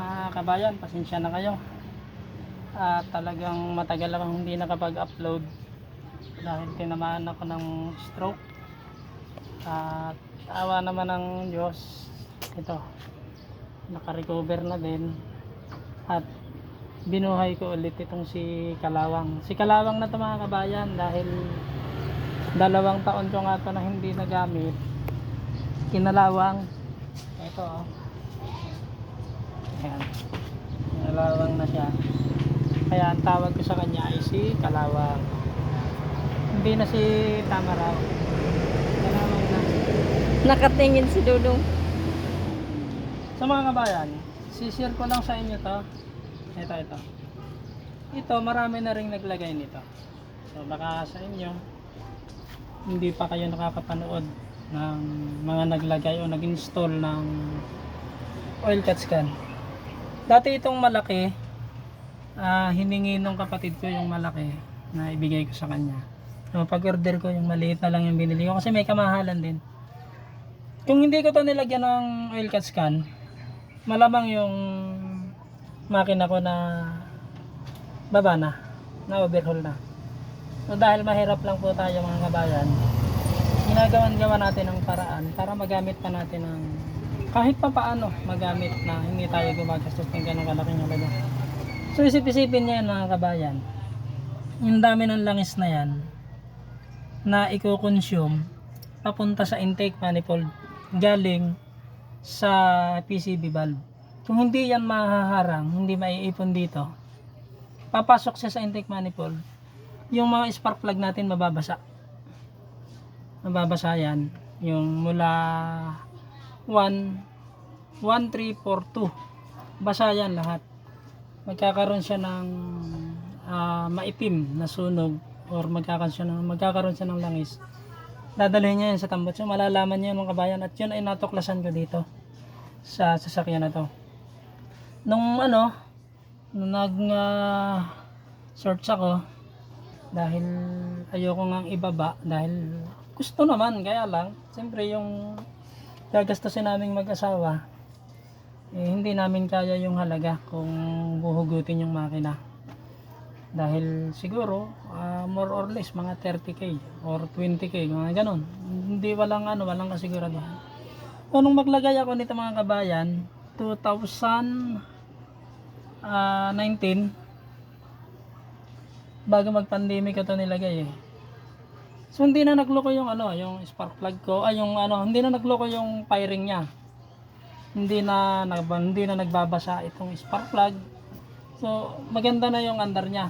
Mga kabayan, pasensya na kayo. At talagang matagal akong hindi nakapag-upload dahil tinamaan ako ng stroke. At awa naman ng Diyos, ito, nakarecover na din. At binuhay ko ulit itong si Kalawang. Si Kalawang na ito mga kabayan dahil dalawang taon ko nga ito na hindi nagamit. Kinalawang. Ito oh. Ayan. Kalawang na siya. Kaya ang tawag ko sa kanya ay si Kalawang. Hindi na si Tamaraw. Kalawang na. Nakatingin si Dudong. Sa mga kabayan, sishare ko lang sa inyo to. Ito, ito. Ito, marami na rin naglagay nito. So, baka sa inyo, hindi pa kayo nakakapanood ng mga naglagay o nag-install ng oil cut scan. Dati itong malaki, ah, hiningi nung kapatid ko yung malaki na ibigay ko sa kanya. So, pag-order ko, yung maliit na lang yung binili ko kasi may kamahalan din. Kung hindi ko to nilagyan ng oil cut scan, malamang yung makina ko na baba na, na overhaul na. So dahil mahirap lang po tayo mga kabayan, ginagawan-gawa natin ng paraan para magamit pa natin ng kahit pa paano magamit na hindi tayo gumagastos ng ganong kalaking halaga. So isip-isipin niya yan mga kabayan, yung dami ng langis na yan na i-consume papunta sa intake manifold galing sa PCB valve. Kung hindi yan mahaharang, hindi maiipon dito, papasok siya sa intake manifold, yung mga spark plug natin mababasa. Mababasa yan. Yung mula 1, 1, 3, 4, 2. Basa yan lahat. Magkakaroon siya ng ah, maitim na sunog or magkakaroon siya ng, magkakaroon siya ng langis dadalhin niya yun sa tambot. So malalaman niya yung mga kabayan at yun ay natuklasan ko dito sa sasakyan na to. Nung ano, nung nag ah, search ako dahil ayoko ngang ibaba dahil gusto naman kaya lang siyempre yung gagastusin naming mag-asawa eh, hindi namin kaya yung halaga kung buhugutin yung makina. Dahil siguro ah, more or less mga 30k or 20k mga ganon hindi walang ano walang kasigurado so nung maglagay ako nito mga kabayan 2019 bago mag pandemic ito nilagay eh so hindi na nagloko yung ano yung spark plug ko ay yung ano hindi na nagloko yung firing niya hindi na hindi na nagbabasa itong spark plug So, maganda na yung andar niya.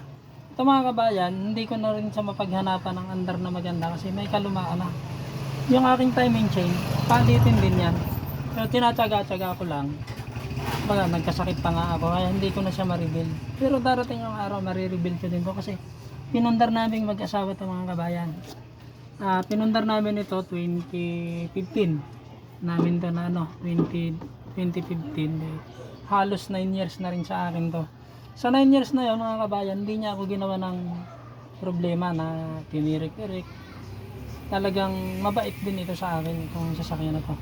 Ito mga kabayan, hindi ko na rin sa mapaghanapan ng andar na maganda kasi may kalumaan na. Yung aking timing chain, palitin din yan. Pero tinatsaga-tsaga ko lang. Baga, nagkasakit pa nga ako kaya hindi ko na siya ma-rebuild. Pero darating yung araw, marirebuild ko din to kasi pinundar namin mag-asawa ito mga kabayan. Ah, pinundar namin ito 2015. Namin to na ano, 20, 2015. Eh, halos 9 years na rin sa akin to. Sa 9 years na yun mga kabayan, hindi niya ako ginawa ng problema na tinirik-irik. Talagang mabait din ito sa akin itong sasakyan na to.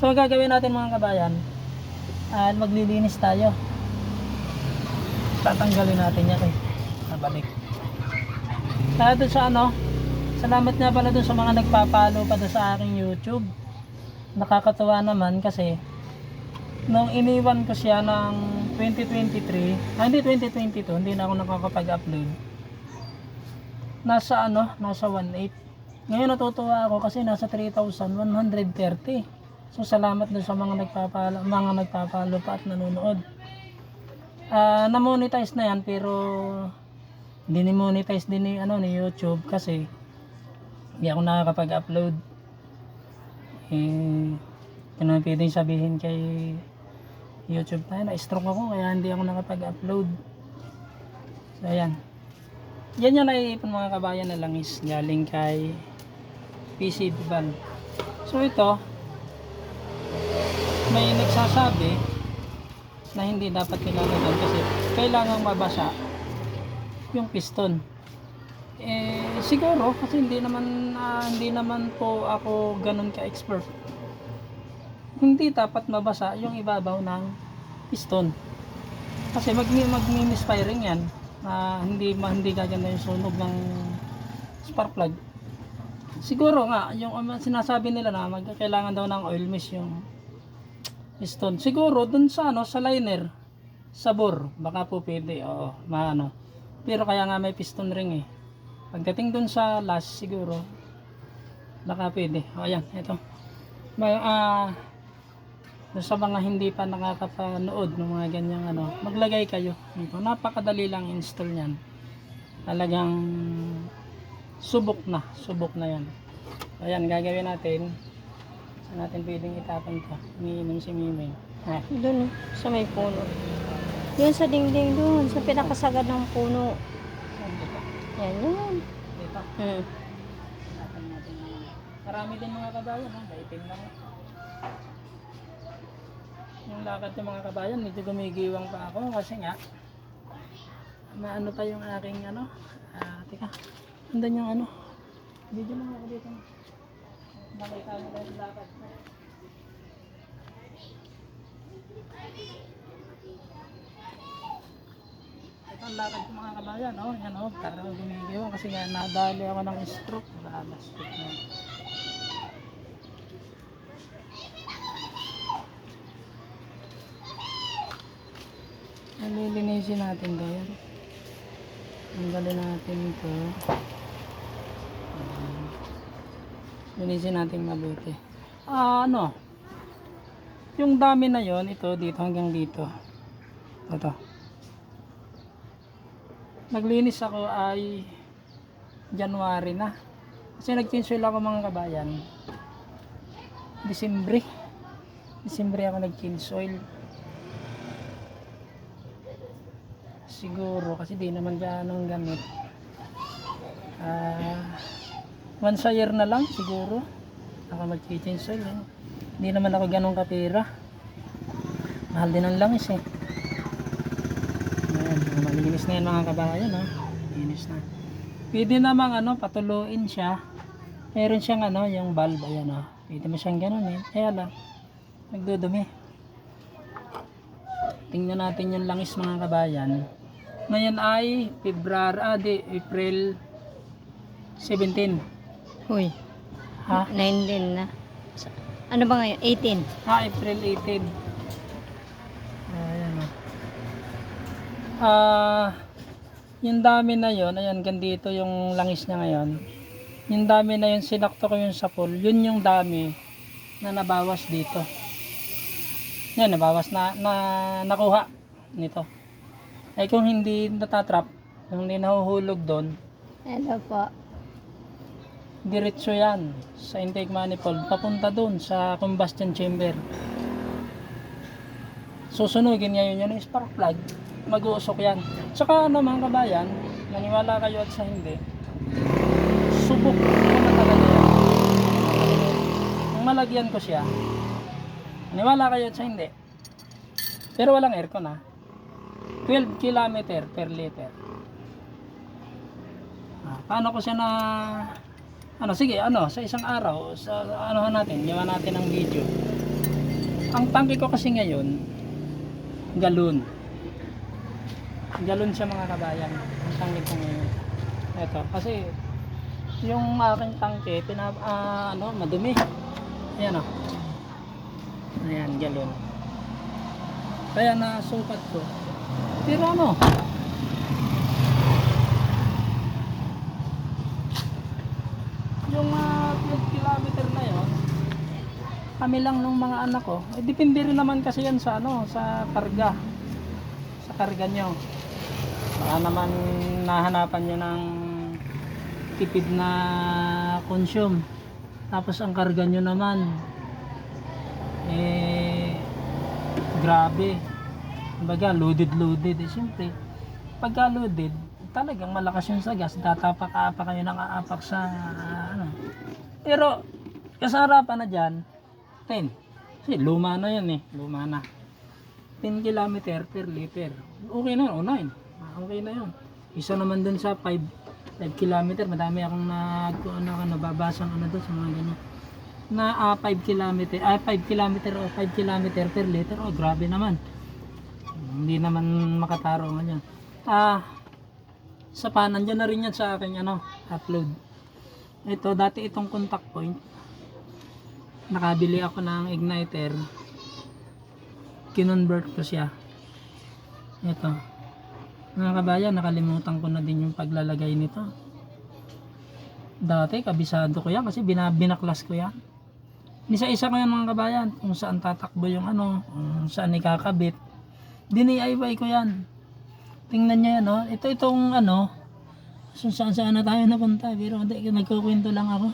So gagawin natin mga kabayan, ah, maglilinis tayo. Tatanggalin natin yan eh. Nabalik. Doon sa ano, salamat nga pala doon sa mga nagpapalo pa doon sa aking YouTube. Nakakatuwa naman kasi nung iniwan ko siya ng 2023, ah, hindi 2022, hindi na ako nakakapag-upload. Nasa ano, nasa 1.8. Ngayon natutuwa ako kasi nasa 3,130. So salamat doon sa mga nagpapalo, mga nagpapalo pa at nanonood. Ah, na-monetize na yan pero hindi ni-monetize din ni ano ni YouTube kasi hindi ako nakakapag-upload. Eh, yun ang pwedeng sabihin kay YouTube tayo, na-stroke ako kaya hindi ako nakapag-upload. So, ayan. Yan yung naiipon mga kabayan na langis galing kay PC Diban. So, ito, may nagsasabi na hindi dapat nilalagyan kasi kailangang mabasa yung piston. Eh, siguro kasi hindi naman ah, hindi naman po ako ganun ka-expert hindi dapat mabasa yung ibabaw ng piston. Kasi mag mag-misfiring yan. na hindi hindi gaganda yung sunog ng spark plug. Siguro nga, yung um, sinasabi nila na magkakailangan daw ng oil mist yung piston. Siguro dun sa ano, sa liner, sa bore, baka po pwede, oo, maano. Pero kaya nga may piston ring eh. Pagdating dun sa last siguro, baka pwede. O ayan, ito. May, ah, dun sa mga hindi pa nakakapanood ng mga ganyang ano, maglagay kayo. Ito, napakadali lang install niyan. Talagang subok na, subok na yan. Ayan, gagawin natin. Saan natin pwedeng itapon to? Umiinom si Miming. Ah, Doon, sa may puno. Yun sa dingding doon, sa pinakasagad ng puno. Yan, yan. Dito. Hmm. Tapon natin yung... Marami din mga kabayan, ha? Daitin lang. Yung lakad ng mga kabayan, medyo gumigiwang pa ako kasi nga, maano pa yung aking ano, ah, teka, andan yung ano, video lang ako dito. Nakita mo tayo yung lakad ko. Ito ang lakad ko mga kabayan, oh, yan oh, parang gumigiwang kasi nga nadali ako ng stroke, wala stroke na. Nalilinisin natin yan. Tanggalin natin ito. Linisin natin mabuti. Ah, ano? Yung dami na yon ito dito hanggang dito. Ito. Naglinis ako ay January na. Kasi nag-change ako mga kabayan. Disembre. Disembre ako nag-change oil. Siguro kasi di naman ganong gamit. Ah, once a year na lang siguro. Ako mag-change oil. Eh. Hindi naman ako ganong kapira. Mahal din ang langis eh. Malinis na yan mga kabayan ha. Linis na. Pwede namang ano, patuloyin siya. Meron siyang ano, yung bulb, ayan ha. Pwede mo siyang ganun eh. Kaya lang, nagdudumi. Tingnan natin yung langis mga kabayan. Ngayon ay February, ah, di, April 17. Uy, Ha? 19 na. Ano ba ngayon? 18. Ah, April 18. Ayan o. Ah, yung dami na yon, ayan, gandito yung langis niya ngayon. Yung dami na yun, sinakto ko yung sapol, yun yung dami na nabawas dito. Yan, nabawas na, na nakuha nito. Ay kung hindi natatrap, kung hindi nahuhulog doon, Hello po. diretso yan sa intake manifold papunta doon sa combustion chamber susunugin ngayon yun yung spark plug mag-uusok yan. Tsaka ano mga kabayan maniwala kayo at sa hindi subok ko na talaga yan. Nung malagyan ko siya maniwala kayo at sa hindi pero walang aircon ha? 12 km per liter. Ah, paano ko siya na ano sige ano sa isang araw sa ano natin gawa natin ng video. Ang tangke ko kasi ngayon galon galon siya mga kabayan. Ang tangke ko ngayon eto. Kasi yung aking tangke pina, ah, ano madumi. Ayan o ayan galon. Kaya nasukat ko. Pero ano? Yung uh, 12 kilometer na yon kami lang nung mga anak ko eh, depende rin naman kasi yan sa ano sa karga. Sa karga nyo baka naman nahanapan nyo ng tipid na consume. Tapos ang karga nyo naman eh grabe. Kumbaga loaded loaded eh siyempre pagka loaded talagang malakas yung sa gas. Tatapak-apak kayo ng aapak sa ano. Pero kasarapan na dyan 10 kasi luma na yan eh. Luma na. 10 kilometer per liter. Okay na yun o 9 Ah, okay na yun isa naman dun sa 5 5 kilometer madami akong nag ano, ano, nababasang ano doon sa mga ganyan na ah, 5 kilometer ah 5 kilometer o 5 kilometer per liter oh grabe naman Hindi naman makatarungan yan. Ah, sa pa, nandyan na rin yan sa aking ano, upload. Ito, dati itong contact point. Nakabili ako ng igniter. Kinonvert ko siya. Ito. Mga kabayan, nakalimutan ko na din yung paglalagay nito. Dati, kabisado ko yan kasi bina- binaklas ko yan. Isa-isa ko yan mga kabayan, kung saan tatakbo yung ano, kung saan ikakabit. Dini-IY ko yan. Tingnan niya yan, no? Ito itong ano, kung saan saan na tayo napunta. Pero hindi, nagkukwento lang ako.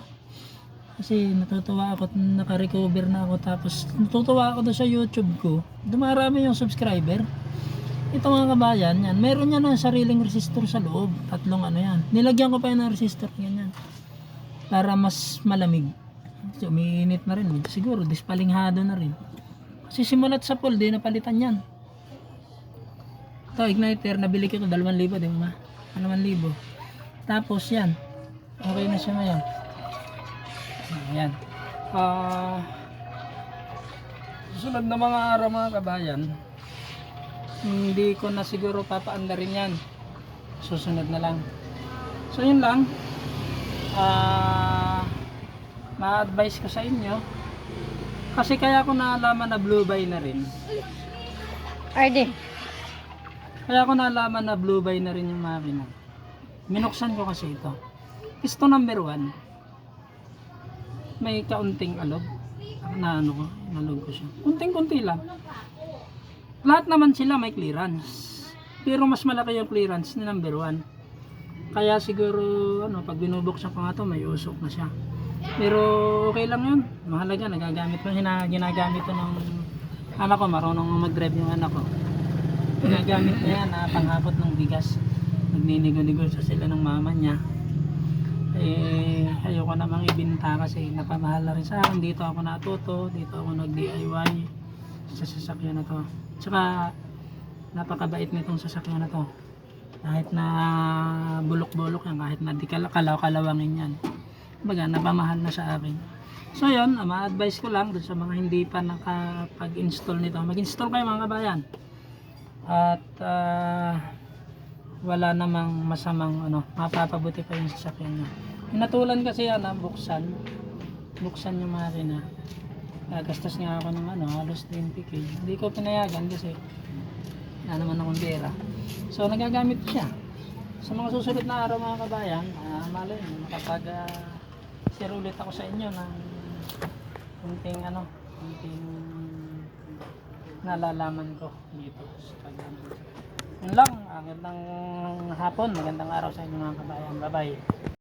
Kasi natutuwa ako at naka-recover na ako. Tapos natutuwa ako doon sa YouTube ko. Dumarami yung subscriber. Ito mga kabayan, yan. Meron yan ng sariling resistor sa loob. Tatlong ano yan. Nilagyan ko pa yan ng resistor. Ganyan. Para mas malamig. So, umiinit na rin. Siguro, dispalinghado na rin. Kasi simulat sa pool, di napalitan yan. Ito, igniter, nabili ko ito, 2,000, di ba? 2,000. Tapos yan. Okay na siya ngayon. Ayan. Ah... susunod na mga araw mga kabayan, hindi ko na siguro papaanda rin yan. Susunod na lang. So yun lang. Ah... ma-advise ko sa inyo. Kasi kaya ko naalaman na blue buy na rin. RD. Kaya ko nalaman na blue buy na rin yung makina. Minuksan ko kasi ito. Piston number 1. May kaunting alog. Na ano ko, nalog ko siya. Kunting-kunti lang. Lahat naman sila may clearance. Pero mas malaki yung clearance ni number 1. Kaya siguro, ano, pag binubuksan ko nga to, may usok na siya. Pero okay lang yun. Mahalaga, nagagamit ko. Hina, ginagamit ko ng anak ko. Marunong mag-drive yung anak ko. Ginagamit niya yan na panghapot ng bigas. Nagninigo-nigo sa sila ng mama niya. Eh, ayoko namang ibinta kasi napamahal na rin sa akin. Dito ako natuto, dito ako nag-DIY sa sasakyan na to. Tsaka, napakabait nitong sasakyan na to. Kahit na bulok-bulok yan, kahit na di kala- kalaw-kalawangin yan. Baga, napamahal na sa akin. So yun, ah, ma-advise ko lang dun sa mga hindi pa nakapag-install nito. Mag-install kayo mga kabayan at ah, wala namang masamang ano, mapapabuti pa yung sasakyan nyo. Hinatulan kasi yan, ah, buksan. Buksan yung makina. Gagastos nga ako ng ano, halos 20k. Hindi ko pinayagan kasi wala naman akong pera. So nagagamit siya. Sa mga susunod na araw mga kabayan, uh, malay nyo, makapag ah, share ulit ako sa inyo ng kunting ano, kunting nalalaman ko dito sa pag Yun lang, magandang hapon, magandang araw sa inyo mga kabayan. Bye-bye.